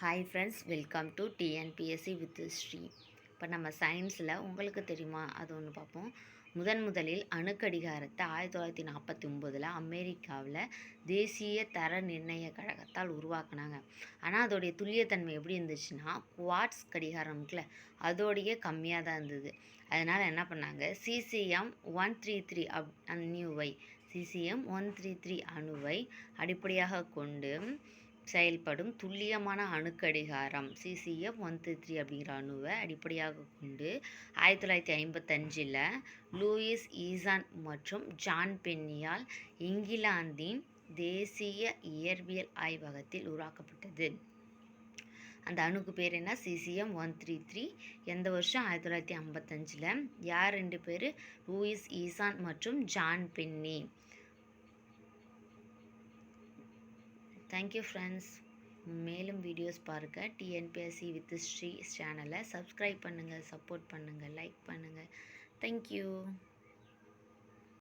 Hi friends welcome to TNPSC with Shri இப்போ நம்ம சயின்ஸில் உங்களுக்கு தெரியுமா? அது ஒன்று பார்ப்போம். முதன் முதலில் அணுக்கடிகாரத்தை ஆயிரத்தி தொள்ளாயிரத்தி நாற்பத்தி ஒம்போதில் அமெரிக்காவில் தேசிய தர நிர்ணய கழகத்தால் உருவாக்குனாங்க. ஆனால் அதோடைய துல்லியத்தன்மை எப்படி இருந்துச்சுன்னா குவாட்ஸ் கடிகாரம் இருக்குல்ல அதோடைய கம்மியாக தான் இருந்தது. அதனால் என்ன பண்ணாங்க? சிசிஎம் ஒன் த்ரீ த்ரீ அப் அணுவை சிசிஎம் ஒன் த்ரீ த்ரீ அணுவை அடிப்படையாக கொண்டு செயல்படும் துல்லியமான அணுக்கடிகாரம் சிசிஎஃப் ஒன் த்ரீ த்ரீ அப்படிங்கிற அணுவை அடிப்படையாக கொண்டு ஆயிரத்தி தொள்ளாயிரத்தி ஐம்பத்தஞ்சில் லூயிஸ் ஈசான் மற்றும் ஜான் பென்னியால் இங்கிலாந்தின் தேசிய இயற்பியல் ஆய்வகத்தில் உருவாக்கப்பட்டது. அந்த அணுக்கு பேர் என்ன? சிசிஎம் ஒன் த்ரீ த்ரீ எந்த வருஷம்? ஆயிரத்தி தொள்ளாயிரத்தி ஐம்பத்தஞ்சில். யார் ரெண்டு பேர்? லூயிஸ் ஈசான் மற்றும் John Penny. Thank you friends மேலும் வீடியோஸ் பாருங்கள் டிஎன்பிஎஸ்சி வித் ஸ்ரீ சேனலை சப்ஸ்கிரைப் பண்ணுங்கள் சப்போர்ட் பண்ணுங்கள் லைக் பண்ணுங்கள் தேங்க்யூ